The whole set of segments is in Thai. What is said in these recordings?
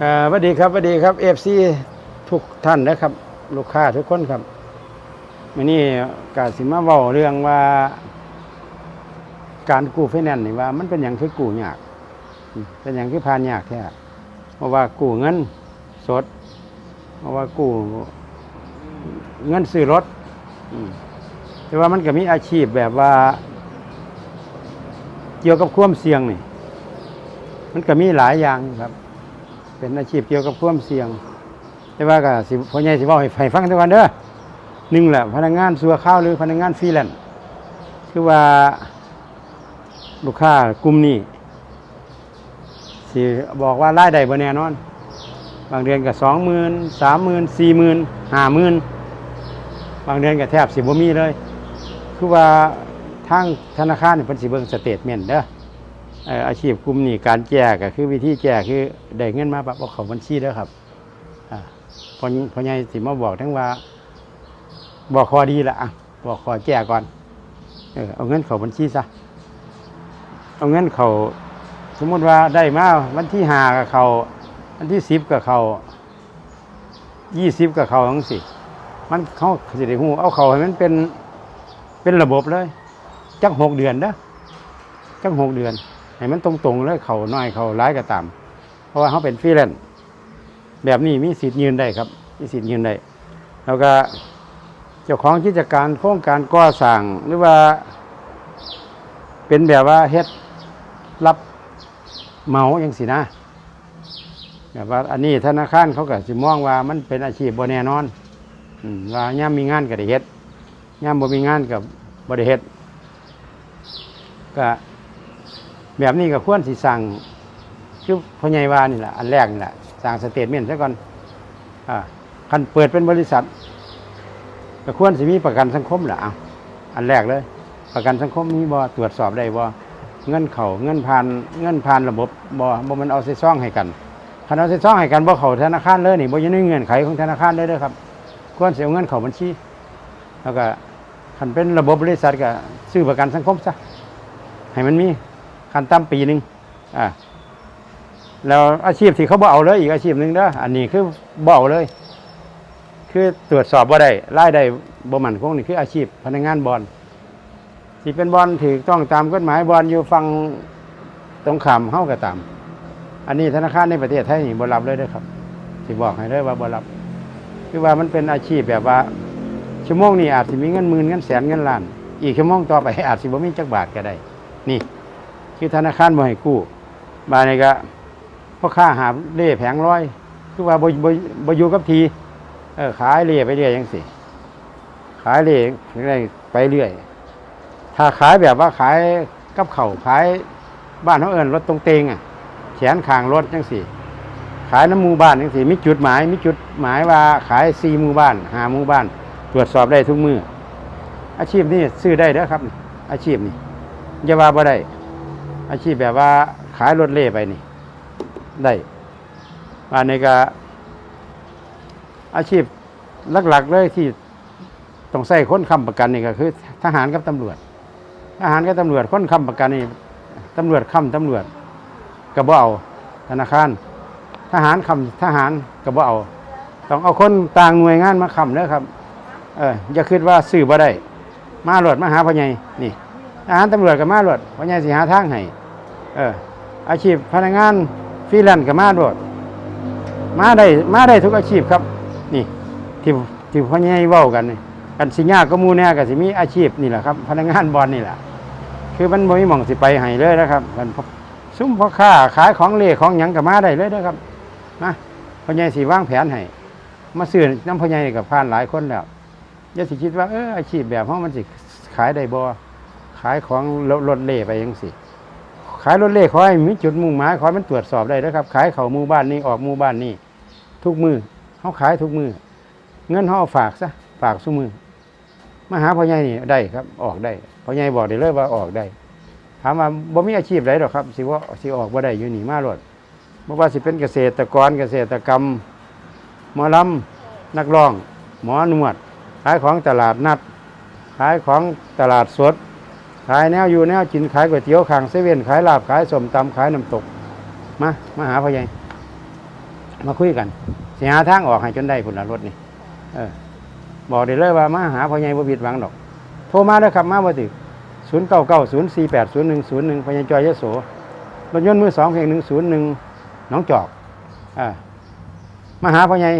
สวัสดีครับสวัสดีครับเอฟซีทุกท่านนะครับ ลูกค้าทุกคนครับวันนี้กาสิมาเว้าเรื่องว่า การกู้ไฟแนนซ์นี่ว่า มันเป็นอย่างคือกู้ยากเป็นอย่างคือผ่านยากแท้เพราะว่ากู้เงินสด เพราะว่ากู้เงินซื้อรถแต่ว่ามันก็มีอาชีพแบบว่า เกี่ยวกับความเสี่ยงนี่ มันก็มีหลายอย่างครับ เป็นอาชีพเกี่ยวกับความเสี่ยง แต่ว่าก็สิพ่อใหญ่สิเว้าให้ให้ฟังทุกวันเด้อหนึ่งแหละพนักงานสัวข้าวหรือพนักงานฟรีแลนซ์คือว่าลูกค้ากลุ่มนี้สิบอกว่ารายได้บ่แน่นอน บางเดือนก็สองหมื่นสามหมื่นสี่หมื่นห้าหมื่นบางเดือนก็แทบสิบ่มีเลย คือว่าทางธนาคารเพิ่นสิเบิ่งสเตทเมนต์เด้อ อาชีพกลุ่มนี้การแจกก็คือวิธีแจกคือได้เงินมาปั๊บเอาเขาบัญชีเด้อครับพอพอใหญ่สิมาบอกทั้งว่า บอกคอดีละอะบอกคอแจกก่อนเออเอาเงินเขาบัญชีซะเอาเงินเขาสมมุติว่าได้มาวันที่ห้ากับเขาวันที่สิบกับเขายี่สิบกับเขาทั้งสิมันเขาสิได้หูเอาเขาให้มันเป็นเป็นระบบเลย จักหกเดือนเด้อจักหกเดือน ให้มันตรงๆเลยเขาน้อยเขาร้ายก็ตาม เพราะว่าเขาเป็นฟรีแลนซ์แบบนี้มีสิทธิ์ยืนได้ครับมีสิทธิ์ยืนได้ แล้วก็เจ้าของกิจการโครงการก่อสร้างหรือว่า เป็นแบบว่าเฮ็ดรับเมาอย่างสินะแบบว่าอันนี้ธนาคารเขาก็สิมองว่ามันเป็นอาชีพบ่แน่นอนอืมว่าย่ามมีงานก็ได้เฮ็ดย่ามบ่มีงานกับบริเฮ็ดก็ แบบนี้ก็ควรสิสั่งคือพ่อใหญ่ว่านี่แหละอันแรกนี่แหละสั่งสเตทเมนต์ซะก่อนอ่าคันเปิดเป็นบริษัทก็ควรสิมีประกันสังคมแหละอะอันแรกเลย ประกันสังคมมีบ่ตรวจสอบได้บ่เงินเขาเงินผ่านเงินผ่านระบบบ่บ่มันเอาใส่ซองให้กันคันเอาใส่ซองให้กันบ่เข้าธนาคารเลยนี่บ่อยู่ในเงื่อนไขของธนาคารเลยเด้อครับ ควรสิเอาเงินเข้าบัญชีแล้วก็คันเป็นระบบบริษัทก็ซื้อประกันสังคมซะให้มันมี คันตั้มปีหนึ่งอ่าแล้วอาชีพที่เขาบ่เอาเลยอีกอาชีพหนึ่งเด้ออันนี้คือบ่เอาเลย คือตรวจสอบบ่ได้รายได้บ่มั่นคงนี่คืออาชีพพนักงานบอลที่เป็นบอลถือต้องตามกฎหมายบอลอยู่ฟังตรงขามเฮาก็ตาม อันนี้ธนาคารในประเทศไทยนี่บ่รับเลยเด้อครับสิบอกให้เลยว่าบ่รับ คือว่ามันเป็นอาชีพแบบว่า ชั่วโมงนี้อาจจะมีเงินหมื่นเงินแสนเงินล้าน อีกชั่วโมงต่อไปอาจสิบ่มีจักบาทก็ได้ นี่ คือธนาคารบ่ให้กู้บาดนี้ก็พ่อค้าหาเล่แผงร้อย คือว่าบ่บ่บ่อยู่กับทีเออขายเล่ไปเรื่อยจังซี่ขายเล่ได้ไปเรื่อย ถ้าขายแบบว่าขายกับเขาขายบ้านเขาเอิ้นรถตรงเตงอะแขนข้างรถจังซี่ขายน้ำมูบ้านจังซี่มีจุดหมายมีจุดหมายว่าขายสี่หมู่บ้านหาหมู่บ้าน ตรวจสอบได้ทุกมืออาชีพนี้ซื้อได้เด้อครับ อาชีพนี้อย่าว่าบ่ได้ อาชีพแบบว่าขายรถเล่ไปนี่ ได้อันนี้ก็ อาชีพหลักๆเลยที่ต้องใส่คนค้ำประกันนี่ก็คือ ทหารกับตำรวจ ทหารกับตำรวจคนค้ำประกันนี่ตำรวจค้ำตำรวจก็บ่เอาธนาคาร ทหารค้ำทหารก็บ่เอาต้องเอาคนต่างหน่วยงานมาค้ำเด้อครับ เอออย่าคิดว่าซื้อบ่ได้ มาหลดมาหาพ่อใหญ่นี่ ทหารตำรวจก็มาหลดพ่อใหญ่สิหาทางให้เอออาชีพพนักงานฟรีแลนซ์ก็มาโดดมาได้มาได้ทุกอาชีพครับ นี่ที่ที่พ่อใหญ่เว้ากันนี่กันสิยากก็มูแน่ก็สิมีอาชีพนี่แหละครับพนักงานบอลนี่แหละคือมันบ่มีหม่องสิไปให้เลยนะครับมันซุ้มพ่อค้าขายของเล่ของหยังก็มาได้เลยนะครับนะพ่อใหญ่สิวางแผนให้มาซื้อน้ำพ่อใหญ่กับผ่านหลายคนแล้วอย่าสิคิดว่าเอออาชีพแบบเฮามันสิขายได้บ่ ขายของรถเล่ไปจังสิขายรถเล่ขอให้มีจุดมุ่งหมายขอให้มันตรวจสอบได้นะครับ ขายเข้ามู่บ้านนี้ออกมู่บ้านนี้ ทุกมือเฮาขายทุกมือเงินเฮาเอฝากซะฝากซุมือมาหาพ่อใหญ่นี่ได้ครับ ออกได้พ่อใหญ่บอกได้เลยว่าออกได้ ถามว่าบ่มีอาชีพใดหรอกครับสิว่าสิออกบ่ได้อยู่หนีมาโลดบ่ว่าสิเป็นเกษตรกรเกษตรกรรมหมอลำนักร้อง หมอนวด ขายของตลาดนัด ขายของตลาดสด ขายแนวอยู่แนวกินขายก๋วยเตี๋ยวขางเซเว่นขายลาบขายสมตำขายน้ำตก มามาหาพ่อใหญ่มาคุยกันสิหาทางออกให้จนได้ผลละรถนี่เออบอกได้เลยว่ามาหาพ่อใหญ่บ่ผิดหวังดอก โทรมาเด้อครับมาบ่ติศูนย์เก้าเก้าศูนย์สี่แปดศูนย์หนึ่งศูนย์หนึ่งพญาจอยยโสรถยนต์มือสองเพียงหนึ่งศูนย์หนึ่งน้องจอกอ่ามาหาพ่อใหญ่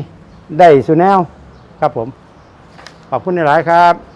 ได้สุแนวครับผม ขอบคุณหลายครับ